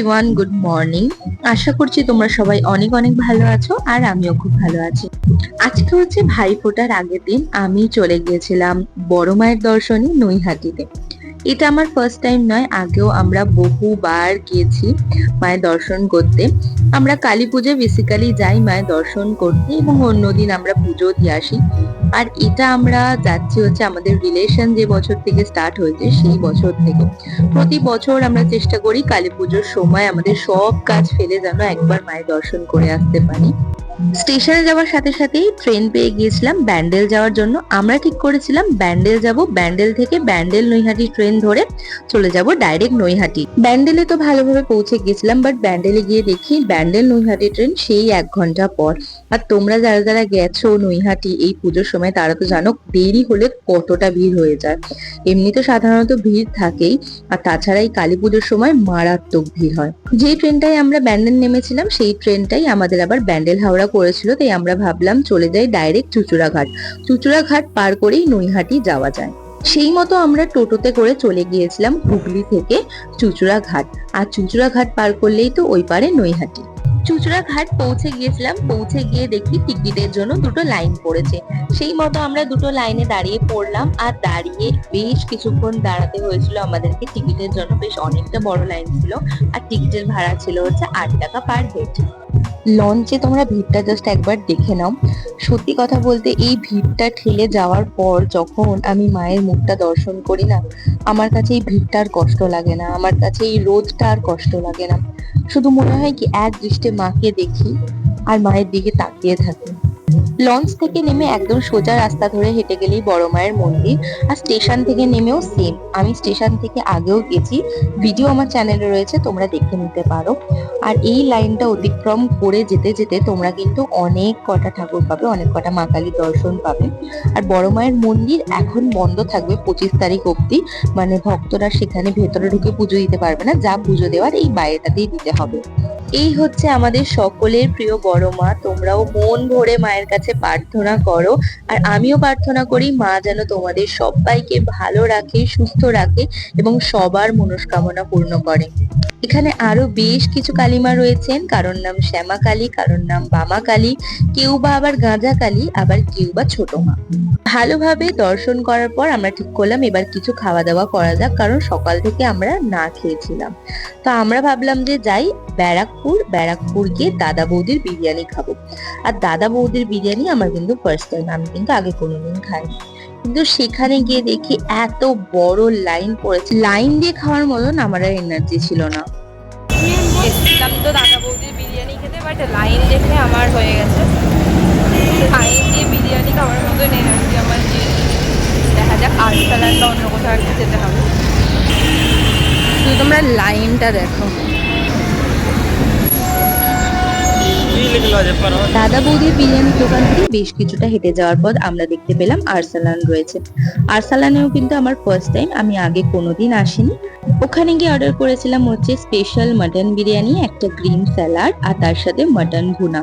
Everyone good morning আশা করছি তোমরা সবাই অনেক অনেক ভালো আছো আর আমিও খুব ভালো আছি। আজকে হচ্ছে ভাই ফোটার আগের দিন আমি চলে গিয়েছিলাম বড় মায়ের দর্শনে নৈহাটিতে। এটা আমার ফার্স্ট টাইম নয়, আগেও আমরা বহুবার গিয়েছি মায়ের দর্শন করতে। আমরা কালী পুজো বেসিক্যালি যাই মায়ের দর্শন করতে এবং অন্যদিন আমরা পুজো দিয়ে আসি। আর এটা আমরা যাচ্ছি হচ্ছে আমাদের রিলেশন যে বছর থেকে স্টার্ট হয়েছে, সেই বছর থেকে প্রতি বছর আমরা চেষ্টা করি কালী পুজোর সময় আমাদের সব কাজ ফেলে যেন একবার মায়ের দর্শন করে আসতে পারি। স্টেশনে যাওয়ার সাথে সাথেই ট্রেন পেয়ে গিয়েছিলাম ব্যান্ডেল যাওয়ার জন্য। আমরা ঠিক করেছিলাম ব্যান্ডেল যাব, ব্যান্ডেল থেকে ব্যান্ডেল নৈহাটি ট্রেন ধরে চলে যাব ডাইরেক্ট নৈহাটি। ব্যান্ডেলে তো ভালোভাবে পৌঁছে গেছিলাম বাট ব্যান্ডেলে গিয়ে দেখি ব্যান্ডেল নৈহাটি ট্রেন সেই এক ঘণ্টা পর। আর তোমরা যারা যারা গেছো নৈহাটি, এই পুজোর সময় তারা তো জানো দেরি হলে কতটা ভিড় হয়ে যায়। এমনি তো সাধারণত ভিড় থাকেই, আর তাছাড়া এই কালী পুজোর সময় মারাত্মক ভিড় হয়। যে ট্রেনটাই আমরা ব্যান্ডেল নেমেছিলাম, সেই ট্রেনটাই আমাদের আবার ব্যান্ডেল হাওড়া করেছিল, তাই আমরা ভাবলাম চলে যাই ডাইরেক্ট চুচুড়াঘাট। চুচুড়াঘাট পার করেই নৈহাটি যাওয়া যায়। সেই মতো আমরা টোটোতে করে চলে গিয়েছিলাম হুগলি থেকে চুচুড়া ঘাট আর চুচুড়া ঘাট পার করলেই তো ওই পারে নৈহাটি। চুচুড়া ঘাট পৌঁছে গিয়েছিলাম, পৌঁছে গিয়ে দেখি টিকিটের জন্য দুটো লাইন পড়েছে। সেই মতো আমরা দুটো লাইনে দাঁড়িয়ে পড়লাম, আর দাঁড়িয়ে বেশ কিছুক্ষণ দাঁড়াতে হয়েছিল আমাদেরকে। টিকিটের জন্য বেশ অনেকটা বড় লাইন ছিল, আর টিকিটের ভাড়া ছিল হচ্ছে আট টাকা পার হেড লঞ্চে তোমরা ভিড়টা জাস্ট একবার দেখে নাও। সত্যি কথা বলতে এই ভিড়টা ঠেলে যাওয়ার পর যখন আমি মায়ের মুখটা দর্শন করি না, আমার কাছে এই ভিড়টা আর কষ্ট লাগে না, আমার কাছে এই রোদটা আর কষ্ট লাগে না। শুধু মনে হয় কি, এক দৃষ্টে মাকে দেখি আর মায়ের দিকে তাকিয়ে থাকি। লঞ্চ থেকে নেমে একদম সোজা রাস্তা ধরে হেঁটে গেলেই বড় মায়ের মন্দির, আর স্টেশন থেকে নেমেও সেম আমি স্টেশন থেকে আগেও গেছি ভিডিও আমার চ্যানেলে রয়েছে, তোমরা দেখে নিতে পারো। আর এই লাইনটা অতিক্রম করে যেতে যেতে তোমরা কিন্তু অনেক কটা ঠাকুর পাবে, অনেক কটা মা কালীর দর্শন পাবে। আর বড় মায়ের মন্দির এখন বন্ধ থাকবে পঁচিশ তারিখ অবধি মানে ভক্তরা সেখানে ভেতরে ঢুকে পুজো দিতে পারবে না, যা পুজো দেওয়ার এই বাইরেটাতেই দিতে হবে। এই হচ্ছে আমাদের সকলের প্রিয় বড় মা। তোমরাও মন ভরে মায়ের কাছে প্রার্থনা করো। আর আমিও প্রার্থনা করি, মা যেন তোমাদের সবাইকে ভালো রাখে, সুস্থ রাখে এবং সবার মনস্কামনা পূর্ণ করে। এখানে আরও বেশ কিছু কালিমা রয়েছেন। কারোর নাম শ্যামা কালী কারোর নাম বামা কালী কেউ বা আবার গাঁজা কালী আবার কেউ বা ছোট মা। ভালোভাবে দর্শন করার পর আমরা ঠিক করলাম, এবার কিছু খাওয়া দাওয়া করা যাক, কারণ সকাল থেকে আমরা না খেয়েছিলাম। তো আমরা ভাবলাম যে যাই ব্যারাকপুর ব্যারাকপুর গিয়ে দাদা বৌদির বিরিয়ানি খাব। আর দাদা বৌদির বিরিয়ানি আমার কিন্তু ফার্স্ট টাইম আমি কিন্তু আগে কোনোদিন খাইনি। কিন্তু সেখানে গিয়ে দেখি এত বড় লাইন পড়েছে। লাইন দিয়ে খাওয়ার মতন আমার আর এনার্জি ছিল না। এসেছিলাম তো দাদা বৌদির বিরিয়ানি খেতে বাট লাইন দেখে আমার হয়ে গেছে। লাইন দিয়ে বিরিয়ানি খাওয়ার মতো এনার্জি আমার নেই। দেখা যাক আর্টসালান বা অন্য কোথাও যেতে হবে। শুধু তোমরা লাইনটা দেখো। দাদা বৌদির বিরিয়ানির দোকান থেকে বেশ কিছুটা হেঁটে যাওয়ার পর আমরা দেখতে পেলাম আরসালান রয়েছে। আরসালানেও কিন্তু আমার ফার্স্ট টাইম আমি আগে কোনোদিন আসিনি। ওখানে গিয়ে অর্ডার করেছিলাম হচ্ছে স্পেশাল মাটন বিরিয়ানি, একটা গ্রিন স্যালাড আর তার সাথে মাটন ভুনা।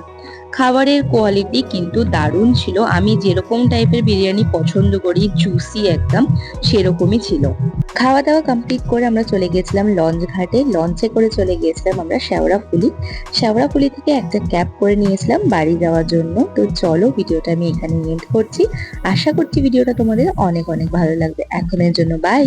খাবারের কোয়ালিটি কিন্তু দারুণ ছিল। আমি যেরকম টাইপের বিরিয়ানি পছন্দ করি জুসি একদম, সেরকমই ছিল। খাওয়া দাওয়া কমপ্লিট করে আমরা চলে গিয়েছিলাম লঞ্চ ঘাটে। লঞ্চে করে চলে গিয়েছিলাম আমরা শেওড়াফুলি শেওড়াফুলি থেকে একটা ক্যাব করে নিয়েছিলাম বাড়ি যাওয়ার জন্য। তো চলো ভিডিওটা আমি এখানে এন্ড করছি। আশা করছি ভিডিওটা তোমাদের অনেক অনেক ভালো লাগবে। এখনের জন্য বাই